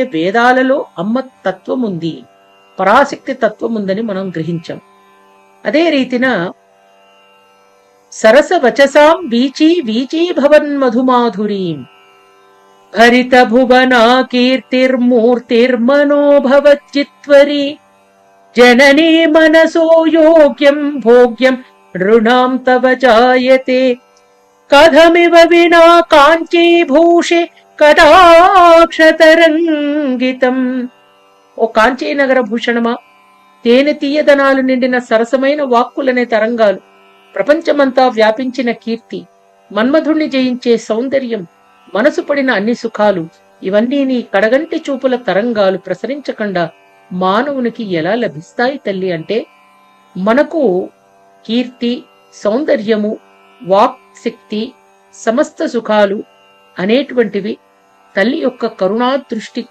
అంటే వేదాలలో అమ్మ తత్వం ఉంది పరాశక్తి తత్వం ఉందని మనం గ్రహించాం. అదే రీతిన సరస వచసాం వీచీ వీచీ భవన్ మధుమాధురీం భరిత భువనా కీర్తిర్మూర్తిర్మనో భవచ్చిత్వరి జననీ మనసో యోగ్యం భోగ్యం నృణాం తవ జాయతే కథమివ వినా కాంచీభూషి కటాక్షతరంగితం. ఓ కాంచీనగర భూషణమా తేనె తీయదనాలు నిండిన సరసమైన వాక్కులనే తరంగాలు. ప్రపంచమంతా వ్యాపించిన కీర్తి మన్మధుణ్ణి జయించే సౌందర్యం మనసు పడిన అన్ని సుఖాలు ఇవన్నీ నీ కడగంటి చూపుల తరంగాలు ప్రసరించకుండా మానవునికి ఎలా లభిస్తాయి తల్లి అంటే మనకు కీర్తి సౌందర్యము వాక్ శక్తి సమస్త సుఖాలు అనేటువంటివి తల్లి యొక్క కరుణా దృష్టి